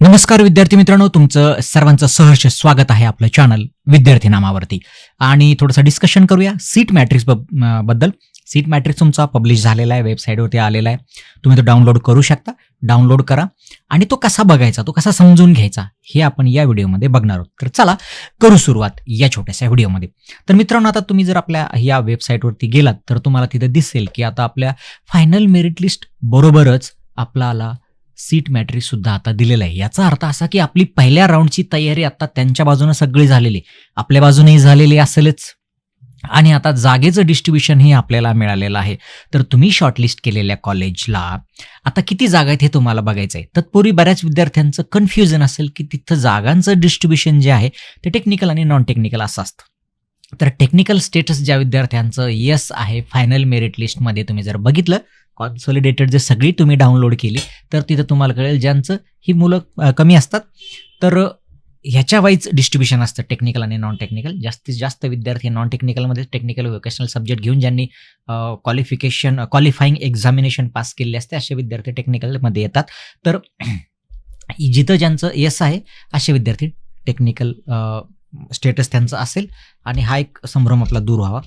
नमस्कार विद्यार्थी मित्रांनो तुमचं सर्वांचं सहर्ष स्वागत आहे आपलं चॅनल विद्यार्थी नामावरती. आणि थोडंसं डिस्कशन करूया सीट मॅट्रिक्सबद्दल. सीट मॅट्रिक्स तुमचा पब्लिश झालेला आहे वेबसाईटवरती आलेला आहे. तुम्ही तो डाउनलोड करू शकता. डाउनलोड करा. आणि तो कसा बघायचा तो कसा समजून घ्यायचा हे आपण या व्हिडिओमध्ये बघणार आहोत. तर चला करू सुरुवात या छोट्याशा व्हिडिओमध्ये. तर मित्रांनो आता तुम्ही जर आपल्या या वेबसाईटवरती गेलात तर तुम्हाला तिथं दिसेल की आता आपल्या फायनल मेरिट लिस्ट बरोबरच आपल्याला सीट मॅट्रिक्स सुद्धा आता दिलेलं आहे. याचा अर्थ असा की आपली पहिल्या राऊंडची तयारी आता त्यांच्या बाजूने सगळी झालेली आपल्या बाजूनेही झालेली असेलच. आणि आता जागेचं डिस्ट्रीब्युशन हे आपल्याला मिळालेलं आहे. तर तुम्ही शॉर्टलिस्ट केलेल्या कॉलेजला आता किती जागा आहेत हे तुम्हाला बघायचं आहे तत्पूर्वी बऱ्याच विद्यार्थ्यांचं कन्फ्युजन असेल की तिथं जागांचं डिस्ट्रीब्युशन जे आहे ते टेक्निकल आणि नॉन टेक्निकल असं असतं. तर टेक्निकल स्टेटस ज्या विद्यार्थ्यांचं यस आहे फायनल मेरिट लिस्टमध्ये तुम्ही जर बघितलं कॉन्सॉलिडेटेड जे सगळी तुम्ही डाउनलोड केली तर तिथं तुम्हाला कळेल ज्यांचं ही मुलं कमी असतात. तर ह्याच्या वाईज डिस्ट्रीब्युशन असतं टेक्निकल आणि नॉन टेक्निकल जास्तीत जास्त विद्यार्थी नॉन टेक्निकलमध्ये टेक्निकल व्होकेशनल सब्जेक्ट घेऊन ज्यांनी क्वालिफिकेशन क्वालिफाईंग एक्झामिनेशन पास केले असते असे विद्यार्थी टेक्निकलमध्ये येतात. तर जिथं ज्यांचं यस आहे असे विद्यार्थी टेक्निकल स्टेटस त्यांचा असेल आणि हा एक संभ्रम आपला दूर व्हावा.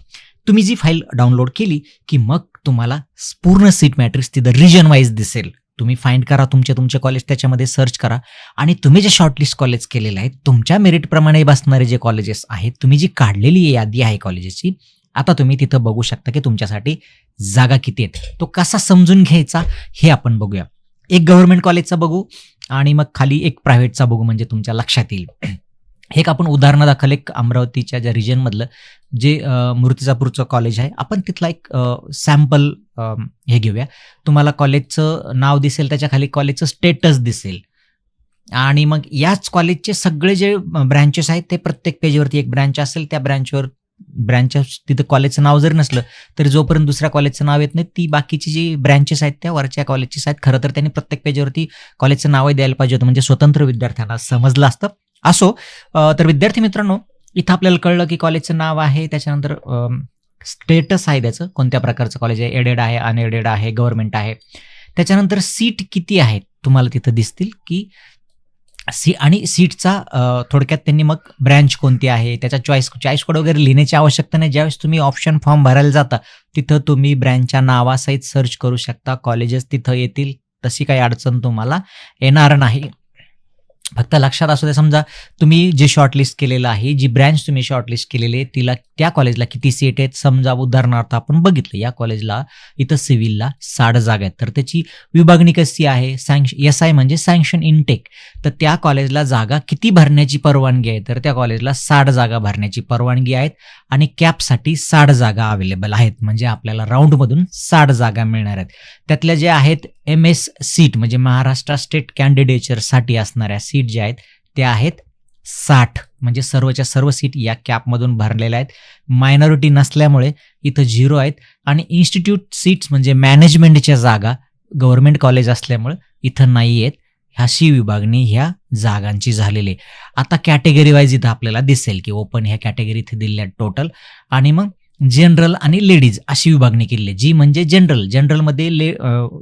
तुम्ही जी फाईल डाउनलोड केली की मग तुम्हाला पूर्ण सीट मॅट्रिक्स तिथं रिजन वाईज दिसेल. तुम्ही फाइंड करा तुमचे तुमचे कॉलेज त्याच्यामध्ये सर्च करा. आणि तुम्ही जे शॉर्टलिस्ट कॉलेज केलेले आहेत तुमच्या मेरिटप्रमाणे बसणारे जे कॉलेजेस आहेत तुम्ही जी काढलेली यादी आहे कॉलेजेसची आता तुम्ही तिथं बघू शकता की तुमच्यासाठी जागा किती आहेत. तो कसा समजून घ्यायचा हे आपण बघूया. एक गव्हर्नमेंट कॉलेजचा बघू आणि मग खाली एक प्रायव्हेटचा बघू म्हणजे तुमच्या लक्षात येईल. एक आपण उदाहरणादाखल एक अमरावतीच्या ज्या रिजनमधलं जे मूर्तिजापूरचं कॉलेज आहे. आपण तिथला एक सॅम्पल हे घेऊया. तुम्हाला कॉलेजचं नाव दिसेल त्याच्याखाली कॉलेजचं स्टेटस दिसेल. आणि मग याच कॉलेजचे सगळे जे ब्रँचेस आहेत ते प्रत्येक पेजवरती एक ब्रँच असेल. त्या ब्रँचवर ब्रँच तिथं कॉलेजचं नाव जरी नसलं तरी जोपर्यंत दुसऱ्या कॉलेजचं नाव येत नाही ती बाकीची जी ब्रँचेस आहेत त्या वरच्या कॉलेजचीच आहेत. खरं तर त्यांनी प्रत्येक पेजवरती कॉलेजचं नावही द्यायला पाहिजे होतं. म्हणजे स्वतंत्र विद्यार्थ्यांना समजलं असतं. असो तर विद्यार्थी मित्रांनो इथं आपल्याला कळलं की कॉलेजचं नाव आहे त्याच्यानंतर स्टेटस आहे त्याचं कोणत्या प्रकारचं कॉलेज आहे एडेड आहे अनएडेड आहे गव्हर्नमेंट आहे. त्याच्यानंतर सीट किती आहेत तुम्हाला तिथं दिसतील की सी आणि सीटचा थोडक्यात त्यांनी मग ब्रँच कोणती आहे त्याचा चॉईस चॉईस कोड वगैरे लिहिण्याची आवश्यकता नाही. ज्यावेळेस तुम्ही ऑप्शन फॉर्म भरायला जाता तिथं तुम्ही ब्रँचच्या नावासहित सर्च करू शकता. कॉलेजेस तिथं येतील तशी काही अडचण तुम्हाला येणार नाही. फक्त लक्षात असू दे समजा तुम्ही जे शॉर्टलिस्ट केलेलं आहे जी ब्रँच तुम्ही शॉर्टलिस्ट केलेली आहे तिला त्या कॉलेजला किती सीट आहेत? समजा उदाहरणार्थ आपण बघितलं या कॉलेजला इथं सिव्हिलला साठ जागा आहेत. तर त्याची विभागणी कशी आहे? सँक्श एस आय म्हणजे सँक्शन इनटेक तर त्या कॉलेजला जागा किती भरण्याची परवानगी आहे? तर त्या कॉलेजला साठ जागा भरण्याची परवानगी आहेत आणि कॅपसाठी साठ जागा अवेलेबल आहेत. म्हणजे आपल्याला राऊंडमधून साठ जागा मिळणार आहेत. त्यातल्या ज्या आहेत एम एस सीट म्हणजे महाराष्ट्र स्टेट कॅन्डिडेचरसाठी असणाऱ्या सीट ज्या आहेत त्या आहेत साठ. म्हणजे सर्वच्या सर्व सीट या कॅपमधून भरलेल्या आहेत. मायनॉरिटी नसल्यामुळे इथं झिरो आहेत. आणि इन्स्टिट्यूट सीट्स म्हणजे मॅनेजमेंटच्या जागा गव्हर्नमेंट कॉलेज असल्यामुळे इथं नाही आहेत. ह्याशी विभागणी ह्या जागांची झालेली आहे. आता कॅटेगरी वाईज इथं आपल्याला दिसेल की ओपन ह्या कॅटेगरी इथे दिल्या टोटल आणि मग जनरल आणि लेडीज अशी विभागणी केलेली आहे. जी म्हणजे जनरल जनरलमध्ये ले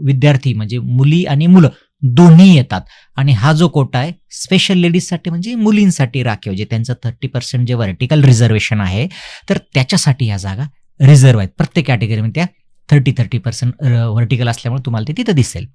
विद्यार्थी म्हणजे मुली आणि मुलं दोन्ही येतात. आणि हा जो कोटा आहे स्पेशल लेडीजसाठी म्हणजे मुलींसाठी राखीव जे त्यांचं थर्टी पर्सेंट जे व्हर्टिकल रिझर्वेशन आहे तर त्याच्यासाठी ह्या जागा रिझर्व आहेत. प्रत्येक कॅटेगरीमध्ये त्या थर्टी थर्टी पर्सेंट व्हर्टिकल असल्यामुळे तुम्हाला ते तिथं दिसेल.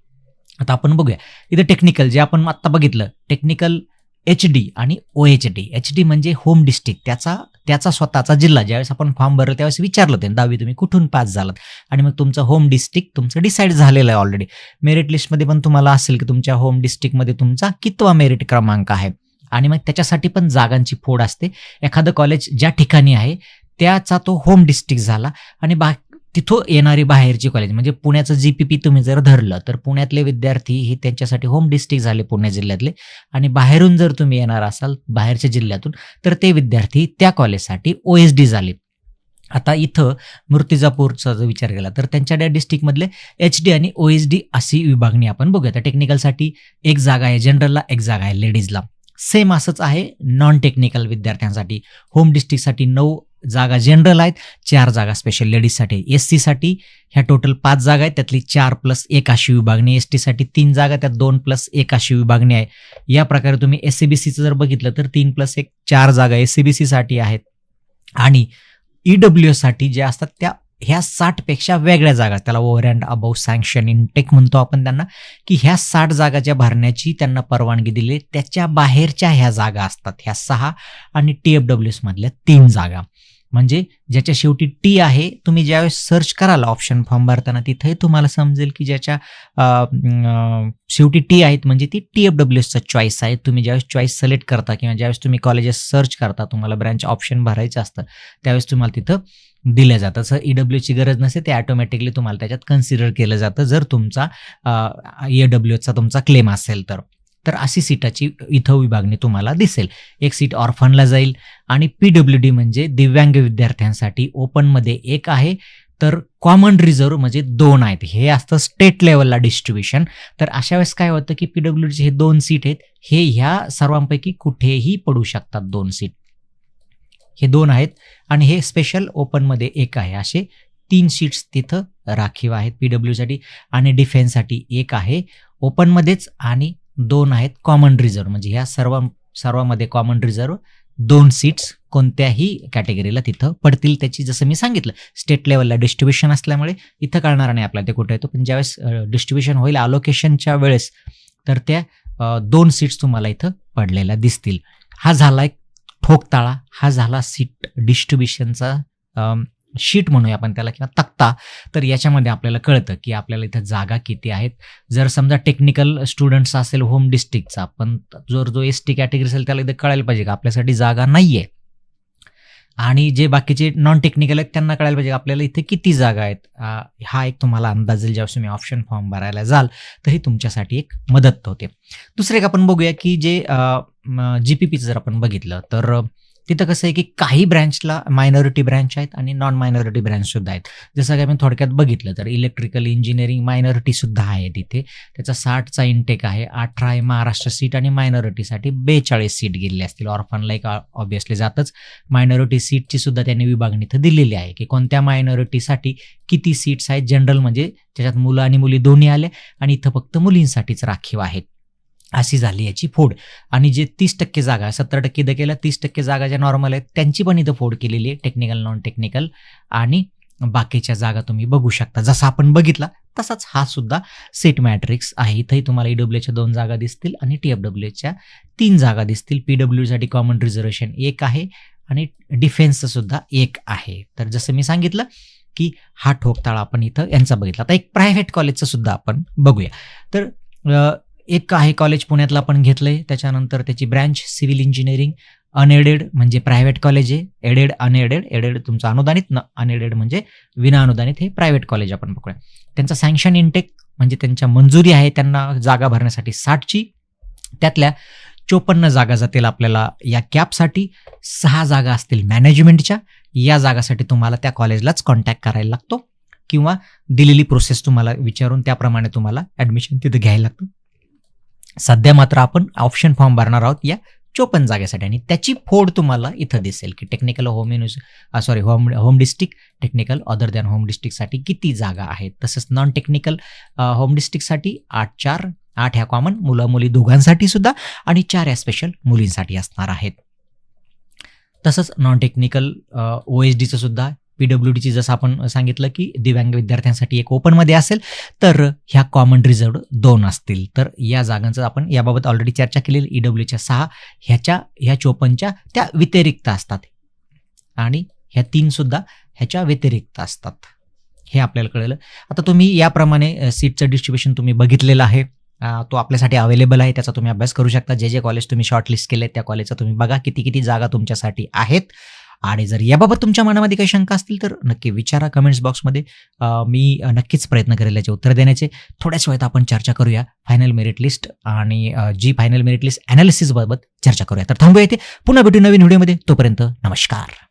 आता आपण बघूया. इथं टेक्निकल जे आपण आत्ता बघितलं टेक्निकल एच डी आणि O H D H D म्हणजे होम डिस्ट्रिक्ट त्याचा त्याचा स्वतःचा जिल्हा. ज्यावेळेस आपण फॉर्म भरलं त्यावेळेस विचारलं होतं दहावी तुम्ही कुठून पास झालात? आणि मग तुमचं होम डिस्ट्रिक्ट तुमचं डिसाईड झालेलं आहे ऑलरेडी मेरिट लिस्टमध्ये पण तुम्हाला असेल की तुमच्या होम डिस्ट्रिक्टमध्ये तुमचा कितवा मेरिट क्रमांक आहे. आणि मग त्याच्यासाठी पण जागांची फोड असते. एखादं कॉलेज ज्या ठिकाणी आहे त्याचा तो होम डिस्ट्रिक्ट झाला. आणि बा तिथं येणारी बाहेरची कॉलेज म्हणजे पुण्याचं जी पी पी तुम्ही जर धरलं तर पुण्यातले विद्यार्थी हे त्यांच्यासाठी होम डिस्ट्रिक्ट झाले पुणे जिल्ह्यातले. आणि बाहेरून जर तुम्ही येणार असाल बाहेरच्या जिल्ह्यातून तर ते विद्यार्थी त्या कॉलेजसाठी ओ एस डी झाले. आता इथं मूर्तिजापूरचा जर विचार केला तर त्यांच्या त्या डिस्ट्रिक्टमधले एच डी आणि ओ एस डी अशी विभागणी आपण बघूया. तर टेक्निकलसाठी एक जागा आहे जनरलला एक जागा आहे लेडीजला सेम असंच आहे नॉन टेक्निकल विद्यार्थ्यांसाठी होम डिस्ट्रिक्टसाठी नऊ जागा जनरल आहेत. चार जागा स्पेशल लेडीजसाठी एस सीसाठी ह्या टोटल पाच जागा आहेत. त्यातली चार प्लस एक अशी विभागणी एस टीसाठी तीन जागा त्यात दोन प्लस एक अशी विभागणी आहे. या प्रकारे तुम्ही एस सी बी सीचं जर बघितलं तर तीन प्लस एक चार जागा एस सी बी सीसाठी आहेत. आणि ई डब्ल्यू एससाठी ज्या असतात त्या ह्या साठपेक्षा वेगळ्या जागा. त्याला over and above sanction intake म्हणतो आपण त्यांना. की ह्या साठ जागा ज्या भरण्याची त्यांना परवानगी दिली त्याच्या बाहेरच्या ह्या जागा असतात. ह्या सहा आणि टी एफ डब्ल्यू एसमधल्या तीन जागा. म्हणजे ज्याच्या शेवटी टी आहे तुम्ही ज्यावेळेस सर्च कराल ऑप्शन फॉर्म भरताना तिथेही तुम्हाला समजेल की ज्याच्या शेवटी टी आहेत म्हणजे ती टी एफ डब्ल्यू एसचा चॉईस आहे. तुम्ही ज्यावेळेस चॉईस सिलेक्ट करता किंवा ज्यावेळेस तुम्ही कॉलेजेस सर्च करता तुम्हाला ब्रँच ऑप्शन भरायचं असतं त्यावेळेस तुम्हाला तिथं दिलं जातं. असं ई डब्ल्यूची गरज नसते ते ऑटोमॅटिकली तुम्हाला त्याच्यात कन्सिडर केलं जातं जर तुमचा ई डब्ल्यूचा तुमचा क्लेम असेल तर. तर अशी सीटाची इथं विभागणी तुम्हाला दिसेल. एक सीट ऑर्फनला जाईल आणि पी डब्ल्यू डी म्हणजे दिव्यांग विद्यार्थ्यांसाठी ओपनमध्ये एक आहे. तर कॉमन रिझर्व्ह म्हणजे दोन आहेत. हे असतं स्टेट लेवलला डिस्ट्रीब्युशन तर अशा वेळेस काय होतं की पी डब्ल्यू डीचे हे दोन सीट आहेत. हे ह्या सर्वांपैकी कुठेही पडू शकतात दोन सीट. हे दोन आहेत आणि हे स्पेशल ओपनमध्ये एक आहे. असे तीन सीट्स तिथं राखीव आहेत पी डब्ल्यूसाठी आणि डिफेन्ससाठी एक आहे. ओपनमध्येच आणि दोन आहेत कॉमन रिझर्व्ह म्हणजे ह्या सर्व सर्वामध्ये कॉमन रिझर्व्ह दोन सीट्स कोणत्याही कॅटेगरीला तिथं पडतील त्याची जसं मी सांगितलं स्टेट लेवलला डिस्ट्रीब्युशन असल्यामुळे इथं कळणार नाही आपल्याला ते कुठे येतो पण ज्यावेळेस डिस्ट्रीब्युशन होईल अलोकेशनच्या वेळेस तर त्या दोन सीट्स तुम्हाला इथं पडलेल्या दिसतील. हा झाला एक ठोकताळा हा झाला सीट डिस्ट्रीब्युशनचा शीट म्हणूया आपण त्याला किंवा तक्ता. तर याच्यामध्ये आपल्याला कळतं की आपल्याला इथं जागा किती आहेत. जर समजा टेक्निकल स्टुडंट्स असेल होम डिस्ट्रिक्टचा पण जर जो एस टी कॅटेगरी असेल त्याला इथं कळायला पाहिजे का आपल्यासाठी जागा नाही आहे आणि जे बाकीचे नॉन टेक्निकल आहेत त्यांना कळायला पाहिजे आपल्याला इथे किती जागा आहेत. हा एक तुम्हाला अंदाज येईल ज्यावेळेस तुम्ही ऑप्शन फॉर्म भरायला जाल तर ही तुमच्यासाठी एक मदत होते. दुसरे एक आपण बघूया की जे जी पी पीचं जर आपण बघितलं तर तिथं कसं आहे की काही ब्रँचला मायनॉरिटी ब्रँच आहेत आणि नॉन मायनॉरिटी ब्रँच सुद्धा आहेत. जसं की आम्ही थोडक्यात बघितलं तर इलेक्ट्रिकल इंजिनिअरिंग मायनॉरिटी सुद्धा आहे तिथे. त्याचा साठचा इंटेक आहे. अठरा आहे महाराष्ट्र सीट आणि मायनॉरिटीसाठी बेचाळीस सीट गेलेली असतील. ऑर्फनला एक ऑब्विसली जातच. मायनॉरिटी सीटची सुद्धा त्यांनी विभागणी इथं दिलेली आहे की कोणत्या मायनॉरिटीसाठी किती सीट्स आहेत. जनरल म्हणजे त्याच्यात मुलं आणि मुली दोन्ही आले आणि इथं फक्त मुलींसाठीच राखीव आहेत. अशी झाली याची फोड. आणि जे तीस टक्के जागा सत्तर टक्के इथं केल्या तीस टक्के जागा ज्या नॉर्मल आहेत त्यांची पण इथं फोड केलेली आहे टेक्निकल नॉन टेक्निकल आणि बाकीच्या जागा तुम्ही बघू शकता. जसा आपण बघितला तसाच हा सुद्धा सेट मॅट्रिक्स आहे. इथंही तुम्हाला ईडब्ल्यूच्या दोन जागा दिसतील आणि टी एफ डब्ल्यूच्या तीन जागा दिसतील. पी डब्ल्यूसाठी कॉमन रिझर्वेशन एक आहे आणि डिफेन्सचं सुद्धा एक आहे. तर जसं मी सांगितलं की हा ठोकताळा आपण इथं यांचा बघितला. आता एक प्रायव्हेट कॉलेजचं सुद्धा आपण बघूया. तर एक आहे कॉलेज पुण्यातलं आपण घेतलंय. त्याच्यानंतर त्याची ब्रँच सिव्हिल इंजिनिअरिंग अनएडेड म्हणजे प्रायव्हेट कॉलेज आहे. एडेड अनएडेड एडेड तुमचं अनुदानित न अनएडेड म्हणजे विना अनुदानित हे प्रायव्हेट कॉलेज आपण बघूया. त्यांचा सँक्शन इनटेक म्हणजे त्यांच्या मंजुरी आहे त्यांना जागा भरण्यासाठी साठची. त्यातल्या चोपन्न जागा जातील आपल्याला या कॅपसाठी सहा जागा असतील मॅनेजमेंटच्या या जागासाठी तुम्हाला त्या कॉलेजलाच कॉन्टॅक्ट करायला लागतो. किंवा दिलेली प्रोसेस तुम्हाला विचारून त्याप्रमाणे तुम्हाला ॲडमिशन तिथं घ्यायला लागतं. सध्या मात्र आपण ऑप्शन फॉर्म भरणार आहोत या चोपन्न जागेसाठी. आणि त्याची फोड तुम्हाला इथं दिसेल की technical home universe sorry home home district technical other than home डिस्ट्रिक्टसाठी किती जागा आहेत. तसंच नॉन टेक्निकल होम डिस्ट्रिक्टसाठी आठ चार आठ ह्या कॉमन मुलं मुली दोघांसाठी सुद्धा आणि चार या स्पेशल मुलींसाठी असणार आहेत. तसंच नॉन टेक्निकल ओ एच डीचं सुद्धा पी डब्ल्यू डीची जसं आपण सांगितलं की दिव्यांग विद्यार्थ्यांसाठी एक ओपनमध्ये असेल तर ह्या कॉमन रिझर्व दोन असतील. तर या जागांचं आपण याबाबत ऑलरेडी चर्चा केलेली ई डब्ल्यूच्या सहा ह्याच्या ह्या चोपनच्या त्या व्यतिरिक्त असतात. आणि ह्या तीन सुद्धा ह्याच्या व्यतिरिक्त असतात. हे आपल्याला कळलं. आता तुम्ही याप्रमाणे सीटचं डिस्ट्रीब्युशन तुम्ही बघितलेलं आहे. तो आपल्यासाठी अवेलेबल आहे त्याचा तुम्ही अभ्यास करू शकता. जे जे कॉलेज तुम्ही शॉर्टलिस्ट केले त्या कॉलेजचा तुम्ही बघा किती किती जागा तुमच्यासाठी आहेत. आणि जर याबाबत तुमच्या मनामध्ये काही शंका असतील तर नक्की विचारा कमेंट्स बॉक्समध्ये मी नक्कीच प्रयत्न करेल याचे उत्तर देण्याचे. थोड्याच वेळात आपण चर्चा करूया फायनल मेरिट लिस्ट आणि जी फायनल मेरिट लिस्ट अनालिसिसबाबत चर्चा करूया. तर थांबूया इथे. पुन्हा भेटू नवीन व्हिडिओमध्ये तोपर्यंत नमस्कार.